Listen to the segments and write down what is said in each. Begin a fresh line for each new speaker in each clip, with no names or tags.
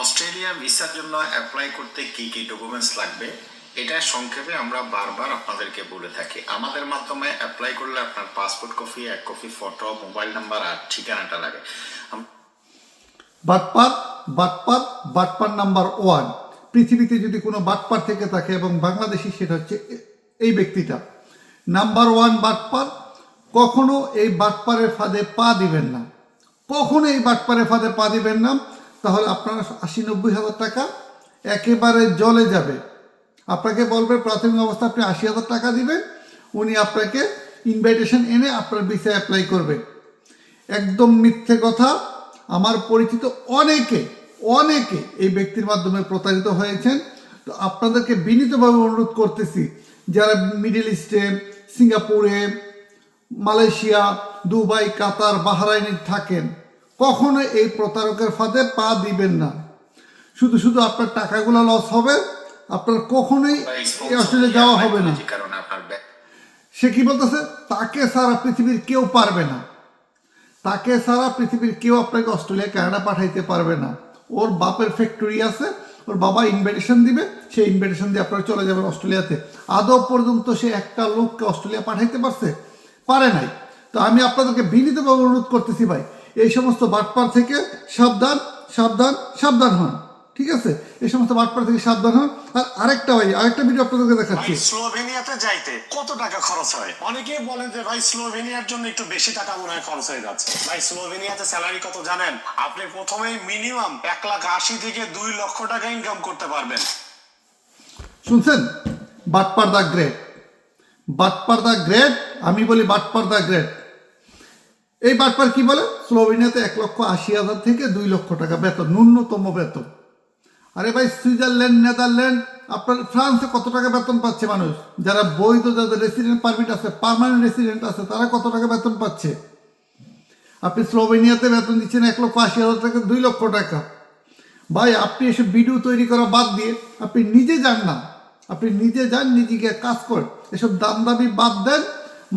Australia ভিসার জন্য apply করতে কি কি ডকুমেন্টস লাগবে, এটা সংক্ষেপে আমরা বারবার আপনাদেরকে বলে থাকি। আমাদের মাধ্যমে অ্যাপ্লাই করলে আপনার পাসপোর্ট কপি এক কপি ফটো মোবাইল নাম্বার আর ঠিকানাটা লাগে।
বাটপার বাটপার বাটপার নাম্বার ওয়ান পৃথিবীতে যদি কোনো বাটপার থেকে থাকে এবং বাংলাদেশি, সেটা হচ্ছে এই ব্যক্তিটা। নাম্বার ওয়ান বাটপার, কখনো এই বাটপারের ফাঁদে পা দিবেন না। কখনো এই বাটপারের ফাঁদে পা দিবেন না। তাহলে আপনার আশি নব্বই হাজার টাকা একেবারে জলে যাবে। আপনাকে বলবে, প্রাথমিক অবস্থা আপনি আশি হাজার টাকা দিবেন। উনি আপনাকে ইনভাইটেশন এনে আপনার ভিসা অ্যাপ্লাই করবে। একদম মিথ্যে কথা। আমার পরিচিত অনেকে অনেকে এই ব্যক্তির মাধ্যমে প্রতারিত হয়েছেন। তো আপনাদেরকে বিনীতভাবে অনুরোধ করতেছি, যারা মিডিল ইস্টে সিঙ্গাপুরে মালয়েশিয়া দুবাই কাতার বাহরাইনে থাকেন কখনো এই প্রতারকের ফাঁদে পা দিবেন না। শুধু শুধু আপনার টাকাগুলো লস হবে, আপনার কখনোই অস্ট্রেলিয়া যাওয়া হবে না। সে কি বলতেছে? তাকে সারা পৃথিবীর কেউ পারবে না। তাকে সারা পৃথিবীর কেউ আপনাকে অস্ট্রেলিয়া, কানাডা পাঠাইতে পারবে না। ওর বাপের ফ্যাক্টরি আছে, ওর বাবা ইনভিটেশন দিবে, সেই ইনভিটেশন দিয়ে আপনারা চলে যাবেন অস্ট্রেলিয়াতে। আদৌ পর্যন্ত সে একটা লোককে অস্ট্রেলিয়া পাঠাইতে পারছে? পারে নাই। তো আমি আপনাদেরকে বিনীতভাবে অনুরোধ করতেছি ভাই এই সমস্ত বাটপার থেকে সাবধান সাবধান সাবধান হন। ঠিক আছে? এই সমস্ত বাটপার থেকে সাবধান হন। আর আরেকটা ভাই আরেকটা ভিডিও আপনাদেরকে দেখাচ্ছি।
স্লোভেনিয়াতে যাইতে কত টাকা খরচ হয়? অনেকেই বলেন যে ভাই স্লোভেনিয়ার জন্য একটু বেশি টাকা মনে হয় খরচ হয়ে যাচ্ছে। ভাই স্লোভেনিয়াতে স্যালারি কত জানেন? আপনি প্রথমেই মিনিমাম এক লাখ আশি থেকে দুই লক্ষ টাকা ইনকাম করতে পারবেন।
শুনছেন? বাটপার দা গ্রেট। বাটপার দা গ্রেট আমি বলি বাটপার দা গ্রেট। এই বাটপার কি বলে? স্লোভেনিয়াতে এক লক্ষ আশি হাজার থেকে দুই লক্ষ টাকা বেতন, ন্যূনতম বেতন। আরে ভাই, সুইজারল্যান্ড, নেদারল্যান্ড, আপনার ফ্রান্সে কত টাকা বেতন পাচ্ছে মানুষ? যারা বৈধ, যাদের রেসিডেন্ট পারমিট আছে পার্মানেন্ট রেসিডেন্ট আছে, তারা কত টাকা বেতন পাচ্ছে? আপনি স্লোভেনিয়াতে বেতন দিচ্ছেন এক লক্ষ আশি হাজার টাকা দুই লক্ষ টাকা। ভাই, আপনি এসব ভিডিও তৈরি করা বাদ দিয়ে আপনি নিজে যান না। আপনি নিজে যান নিজে গিয়ে কাজ করেন। এসব দাম দাবি বাদ দেন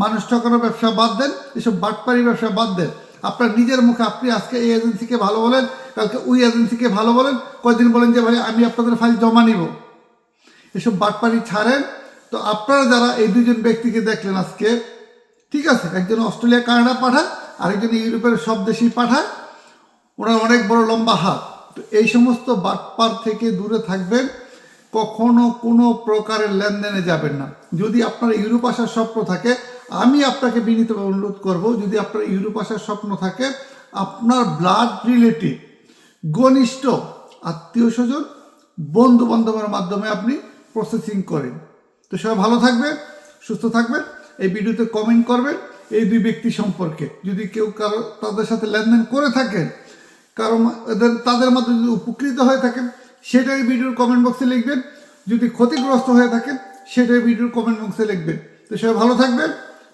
মানুষ ঠকানোর ব্যবসা বাদ দেন, এসব বাটপারি ব্যবসা বাদ দেন। আপনার নিজের মুখে আপনি আজকে এই এজেন্সিকে ভালো বলেন, কালকে ওই এজেন্সিকে ভালো বলেন, কয়দিন বলেন যে, ভাই, আমি আপনাদের ফাইল জমা নিব। এসব বাটপারি ছাড়েন। তো আপনারা যারা এই দুজন ব্যক্তিকে দেখলেন আজকে, ঠিক আছে, একজন অস্ট্রেলিয়া, কানাডা পাঠায় আরেকজন ইউরোপের সব দেশেই পাঠায় ওনার অনেক বড় লম্বা হাত। তো এই সমস্ত বাটপার থেকে দূরে থাকবেন, কখনো কোনো প্রকারের লেনদেনে যাবেন না। যদি আপনার ইউরোপ আসার স্বপ্ন থাকে আমি আপনাকে বিনীতভাবে অনুরোধ করব, যদি আপনার ইউরোপ আসার স্বপ্ন থাকে, আপনার ব্লাড রিলেটিভ ঘনিষ্ঠ আত্মীয় স্বজন বন্ধু বান্ধবের মাধ্যমে আপনি প্রসেসিং করেন। তো সবাই ভালো থাকবেন, সুস্থ থাকবেন, এই ভিডিওতে কমেন্ট করবেন এই দুই ব্যক্তি সম্পর্কে। যদি কেউ কারও, তাদের সাথে লেনদেন করে থাকেন, কারও এদের, তাদের মাধ্যমে যদি উপকৃত হয়ে থাকেন, সেটাই ভিডিওর কমেন্ট বক্সে লিখবেন। যদি ক্ষতিগ্রস্ত হয়ে থাকেন, সেটাই ভিডিওর কমেন্ট বক্সে লিখবেন। তো সবাই ভালো থাকবেন।